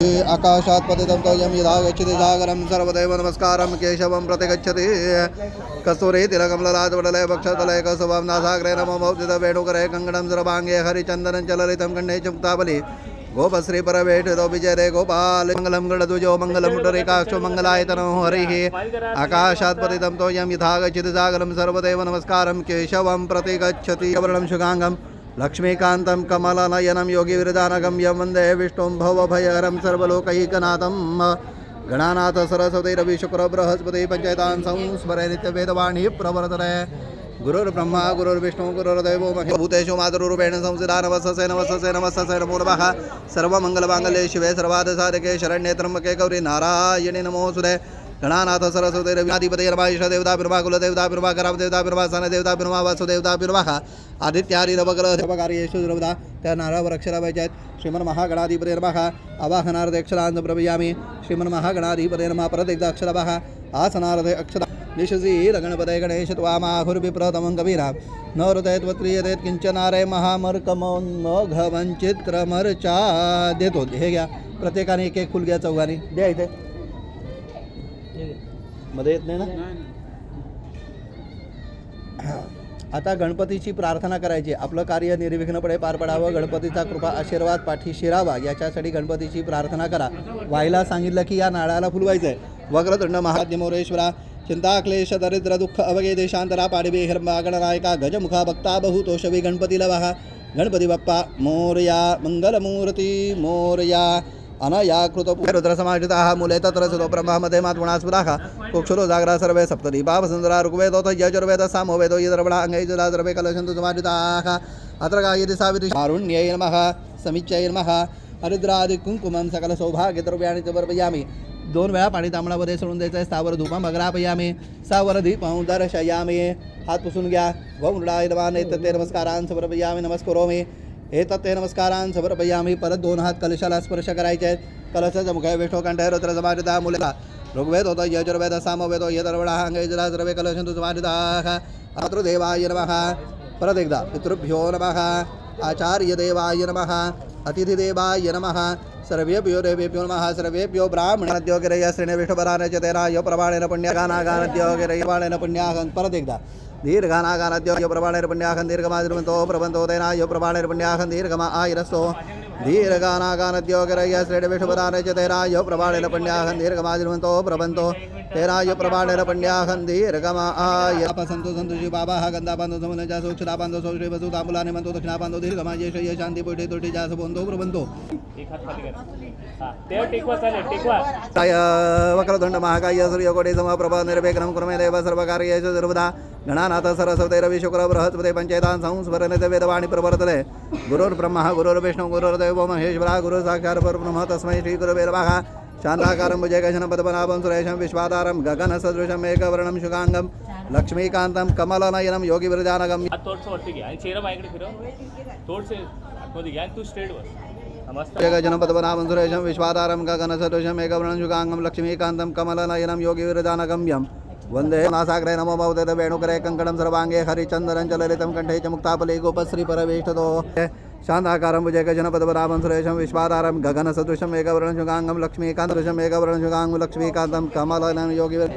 आकाशात् पतितं तोयं यदा गच्छति सागरं सर्वदैव नमस्कारं केशवं प्रति गच्छति कस्तूरी तिलकमलराजवडलय पक्षतलय कसुभं नासाग्रे नमो मौदित वेणुकरे कङ्गणं सर्वाङ्गे हरिचन्दनं चललितं कण्णे कण्ठे च गोपश्री विजयरे गोपाल मङ्गलं गणध्वजो मङ्गलं पुटरेकाक्षो मङ्गलायतनो हरिः। आकाशात् पतितं तोयं यथा गच्छति सागरं सर्वदैव नमस्कारं केशवं प्रति गच्छति वर्णं शुगाङ्गं लक्ष्मीकान्तं कमलनयनं योगिविरदानगं यं वंदे विष्णुं भवभयहरं सर्वलोकैकनाथं। गणानाथ सरस्वती रवि शुक्र बृहस्पति पञ्चायतां संस्मरे नित्यवेदवाणी प्रवर्तते। गुरुर्ब्रह्मा, गुरुर्विष्णु, गुरुर्देवो भूतेषु मातृरूपेण संसिदा नमस्तसे नमस्तसे नमस्तसे नमो नमः। सर्वमङ्गलमाङ्गल्ये शिवे सर्वादसाधके शरण्ये त्र्यम्बके गौरी नारायणे नमोऽस्तुते गणानाथ सरस्वती रविनाधिपते रमा देवता बिर्वा कुलदेवता बिर्वा कराम देवता बिर्वा सन देवता बिर्वा वासुदेवता बिर्वा आदित्यारी नवग्रह देवकार्येषु द्रवदा त्या नारावर अक्षरावायच्या आहेत. श्रीमन महागणाधिपते रमाहा आवाहनार्थ अक्षरांत प्रभयामी श्रीमन महागणाधिपते रमा परत एकदा अक्षरावाह आसनार्थ अक्षरा निशसी गणपते गणेश त्वामाहुर्विप्रतमं कवीरा न हृदय किंचनारे महामर्कमोन्मघवंचित क्रमरचा देतो हे घ्या. प्रत्येकाने एक एक फुल घ्या चौघाने. द्या इथे. मध्ये येत नाही ना? आता गणपतीची प्रार्थना करायची. आपलं कार्य निर्विघ्नपणे पार पडावं. गणपतीचा कृपा आशीर्वाद पाठीशी राहावा याच्यासाठी गणपतीची प्रार्थना करा. व्हायला सांगितलं की या नाळाला फुलवायचं आहे वक्रतुंड महाद्यमोरेश्वरा चिंता क्लेश दरिद्र दुःख अवगे देशांतरा पाडवे हिरंबा गणनायका गजमुखा भक्ता बहुतोषवी गणपतीला वाहा. गणपती बाप्पा मोरया मंगलमूर्ती मोरया. अनया कृत रुद्रसमाजिताः मूले तत्र सुतो ब्रह्मामध्ये मातृणास्पदाः कुक्षुरो जागरा सर्वे सप्तदीपा वसुंधरा ऋग्वेदोत यजुर्वेद सामोवेदो यदर्वणा अङ्गैजुला द्रवे कलशन्तु समाजिताः अत्र गायति सावित्री कारुण्यै नमः। समिच्यै नमः। हरिद्रादिकुङ्कुमं सकलसौभाग्यद्रव्याणि च वर्पयामि दोन वेळा पाणी तांबडामध्ये सोडून द्यायचं आहे स्थावर धूपं अग्रापयामी सावर दीपं दर्शयामी। हात पुसून घ्या। व नमः। नेतते नमस्कारान् समर्पयामी। हे एतत् ते नमस्कारान् समर्पयामी। परत दोन हात कलशाला स्पर्श करायचे आहेत। कलशाचा मुख विष्णू कंठ रुद्र समारिता मुलेला ऋग्वेद होतो यजुर्वेद सामवेदो यदर्वडा अंगजरा सर्वे कलशंतु समारिताः मातृदेवाय नमः। परत एकदा पितृभ्यो नमः। आचार्यदेवाय नमः। अतिथिदेवाय नमः। सर्वेभ्यो देवेभ्यो नमः। सर्वेभ्यो ब्राह्मणद्यो गिरय श्रेणी विष्णुपराने च तेरा यो प्रमाणेन पुण्यगानागानद्योगिरय प्रमाणेन पुण्यागान। परत एकदा दीर्घानागानद्यो यो प्रमाणेन पुण्याहन दीर्घमादिर्मन्तो प्रबन्तो तेना यो प्रमाणेन पुण्याहन दीर्घमा आयरस्तो दीर्घानागानद्यो गिरय श्रेणी विष्णुपराने च तेरा यो प्रमाणेन पुण्याहन दीर्घमादिर्मन्तो प्रबन्तो तेरा यो प्रमाणेन पुण्याहन दीर्घमा आय संतो संतोषी बाबा हा गंधा बांधो समनजा सोक्षता बांधो सौश्री वसु तामुलाने म्हणतो दक्षिणा बांधो दीर्घमा यश ये शांती पोटे तोटे जास बोंधो प्रबंधो एक हात खाली करा हा तेव्हा टेकवा चालेल टेकवा काय वक्रदंड महाकाय सूर्यकोटी समप्रभा निर्विघ्नं कुर्मे देव सर्वकार्येषु सर्वदा गणानाथ सरस्वती रवि शुक्र बृहस्पति पंचेतान् संस्मरणे वेदवाणी प्रवर्तते। गुरुर्ब्रह्मा गुरुर्विष्णु गुरुर्देवो महेश्वरा गुरु साक्षात् परब्रह्म तस्मै श्री गुरुवे नमः। शान्ताकारं भुजगशनं पद्मनाभं सुरेशं विश्वाधारं गगनसदृशम् एकवर्णं शुकाङ्गं लक्ष्मीकान्तं कमलनयनं योगिविरजानगं हात थोडंसं वरती घ्या. आणि चेहरा माझ्याकडे फिरव. थोडसे आतमध्ये घ्या आणि तू स्ट्रेट बस. मस्त जगजनपद्मनाभं सुरेशं विश्वाधारं गगनसदृशम् एकवर्णं शुकाङ्गं लक्ष्मीकान्तं कमलनयनं योगिविरजानगम्यं वन्दे नासाग्रे नमो भवते वेणुकरे कङ्कणं सर्वाङ्गे हरिचन्दनं च कण्ठे च मुक्तापले गोपश्री परवेष्टतो। शान्ताकारं भुजगजनपद्मनाभं सुरेशं विश्वाधारं गगनसदृशम् एकवर्णशुगाङ्गं लक्ष्मीकान्तदृशम् एकवर्णशुगाङ्गं लक्ष्मीकान्तं कमलनयनं योगिविर